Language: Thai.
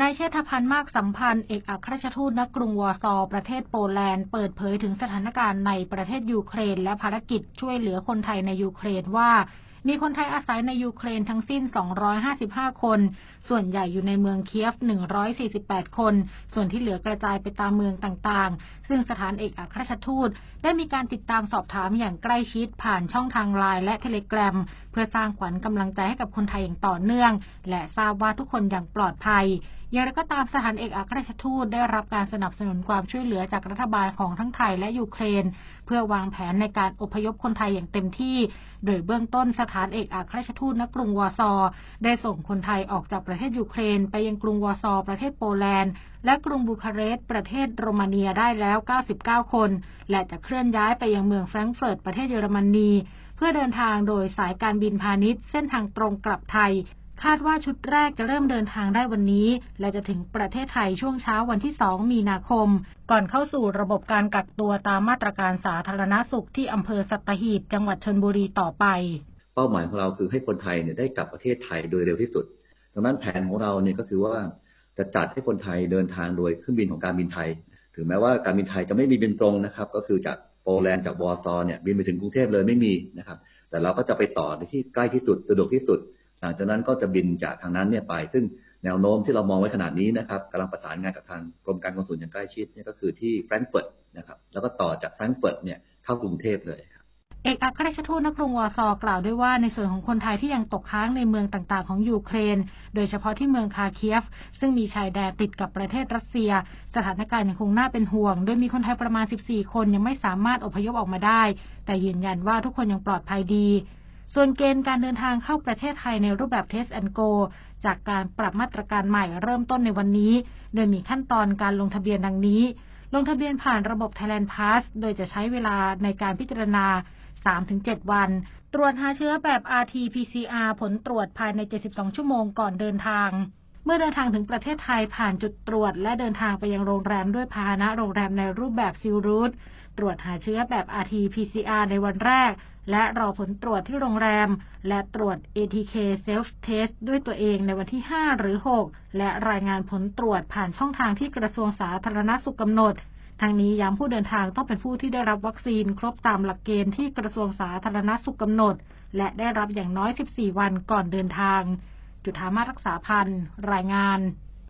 นายเชษฐพันธ์มากสัมพันธ์เอกอัครราชทูตณกรุงวอร์ซอประเทศโปแลนด์ เปิดเผยถึงสถานการณ์ในประเทศยูเครน และภารกิจช่วยเหลือคนไทยในยูเครนว่า มีคนไทยอาศัยในยูเครนทั้งสิ้น 255 คน ส่วนใหญ่อยู่ในเมืองเคียฟ 148 คน ส่วนที่เหลือกระจายไปตามเมืองต่างๆ ซึ่งสถานเอกอัครราชทูต ได้มีการติดตามสอบถามอย่างใกล้ชิดผ่านช่องทางไลน์และเทเลกรามเพื่อสร้างขวัญกำลังใจให้กับคนไทยอย่างต่อเนื่อง และทราบว่าทุกคนอย่างปลอดภัยอย่างไรก็ตามสถานเอกอัครราชทูตได้รับการสนับสนุนความช่วยเหลือจากรัฐบาลของทั้งไทยและยูเครน เพื่อวางแผนในการอพยพคนไทยอย่างเต็มที่ โดยเบื้องต้นสถานเอกอัครราชทูตณกรุงวอร์ซอ ได้ส่งคนไทยออกจากประเทศยูเครน ไปยังกรุงวอร์ซอ ประเทศโปแลนด์ และกรุงบูคาเรสต์ประเทศโรมาเนียได้แล้ว 99 คน และจะเคลื่อนย้ายไปยังเมืองแฟรงก์เฟิร์ตประเทศเยอรมนี เพื่อเดินทางโดยสายการบินพาณิชย์ เส้นทางตรงกลับไทย คาดว่าชุดแรกจะเริ่มเดินทางได้วันนี้ และจะถึงประเทศไทยช่วงเช้าวันที่ 2 มีนาคม ก่อนเข้าสู่ระบบการกักตัวตามมาตรการสาธารณสุขที่อำเภอสัตหีบจังหวัดชนบุรีต่อไป เป้าหมายของเราคือให้คนไทยเนี่ยได้กลับประเทศไทยโดยเร็วที่สุด ดังนั้นแผนของเราเนี่ยก็คือว่าจะจัดให้คนไทยเดินทางโดยเครื่องบินของการบินไทย ถึงแม้ว่าการบินไทยจะไม่มีบินตรงนะครับ ก็คือจากโปแลนด์จากวอร์ซอเนี่ยบินไปถึงกรุงเทพเลยไม่มีนะครับ แต่เราก็จะไปต่อในที่ใกล้ที่สุดสะดวกที่สุด หลังจากนั้นก็จะบินจากทางนั้นเนี่ยไป ซึ่งแนวโน้มที่เรามองไว้ขนาดนี้นะครับกำลังประสานงานกับทางกรมการกงสุลอย่างใกล้ชิดเนี่ยก็คือที่แฟรงก์เฟิร์ตนะครับแล้วก็ต่อจากแฟรงก์เฟิร์ตเนี่ยเข้ากรุงเทพเลยครับเอกอัครราชทูตณกรุงวอร์ซอกล่าวด้วยว่าในส่วนของคนไทยที่ยังตกค้างในเมืองต่างๆ ของยูเครน โดยเฉพาะที่เมืองคาเคียฟ ซึ่งมีชายแดนติดกับประเทศรัสเซีย สถานการณ์ยังคงน่าเป็นห่วง โดยมีคนไทยประมาณ 14 คนยังไม่สามารถอพยพออกมาได้ แต่ยืนยันว่าทุกคนยังปลอดภัยดี ส่วนเกณฑ์การเดินทางเข้าประเทศไทยในรูปแบบ Test and Go จากการปรับมาตรการใหม่เริ่มต้นในวันนี้ โดยมีขั้นตอนการลงทะเบียนดังนี้ ลงทะเบียนผ่านระบบ Thailand Pass โดยจะใช้เวลาในการพิจารณา 3-7 วัน ตรวจหาเชื้อแบบ RT-PCR ผลตรวจภายใน 72 ชั่วโมงก่อนเดินทาง มื่อเดินทางถึงประเทศไทยผ่านจุดตรวจ และเดินทางไปยังโรงแรมด้วยพาหนะโรงแรมในรูปแบบซิลรูทตรวจหาเชื้อแบบ RT-PCR ในวันแรก และรอผลตรวจที่โรงแรม และตรวจ ATK Self Test ด้วยตัวเองในวันที่ 5 หรือ 6 และรายงานผลตรวจผ่านช่องทางที่กระทรวงสาธารณสุขกำหนดทางนี้ย้ำผู้เดินทางต้องเป็นผู้ที่ได้รับวัคซีนครบตามหลักเกณฑ์ที่กระทรวงสาธารณสุขกำหนด และได้รับอย่างน้อย 14 วันก่อนเดินทาง จุธามารักษาพันธ์รายงาน